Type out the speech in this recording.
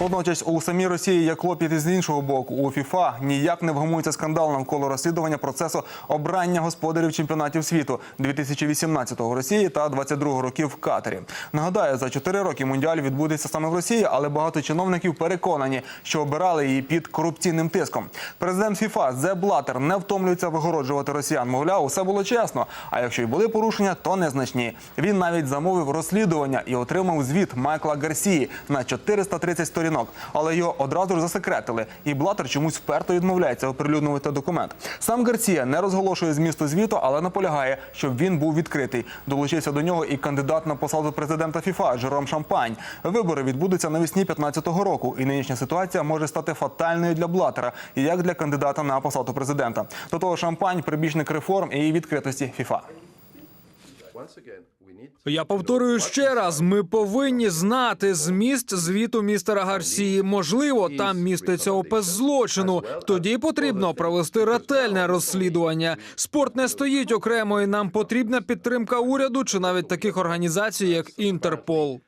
Водночас у самій Росії є клопіт із іншого боку. У ФІФА ніяк не вгамується скандал навколо розслідування процесу обрання господарів чемпіонатів світу 2018 в Росії та 22 років в Катарі. Нагадаю, за 4 роки мундіаль відбудеться саме в Росії, але багато чиновників переконані, що обирали її під корупційним тиском. Президент ФІФА Зе Блатер не втомлюється вигороджувати росіян. Мовляв, усе було чесно. А якщо й були порушення, то незначні. Він навіть замовив розслідування і отримав звіт Майкла Гарсії на 430 сторінок. Але його одразу ж засекретили. І Блатер чомусь вперто відмовляється оприлюднювати документ. Сам Гарсія не розголошує змісту звіту, але наполягає, щоб він був відкритий. Долучився до нього і кандидат на посаду президента ФІФА Жером Шампань. Вибори відбудуться навесні 15-го року, і нинішня ситуація може стати фатальною для Блатера, як для кандидата на посаду президента. До того Шампань прибічник реформ і відкритості ФІФА. Я повторюю ще раз: ми повинні знати зміст звіту містера Гарсії. Можливо, там міститься опис злочину. Тоді потрібно провести ретельне розслідування. Спорт не стоїть окремо, і нам потрібна підтримка уряду чи навіть таких організацій, як Інтерпол.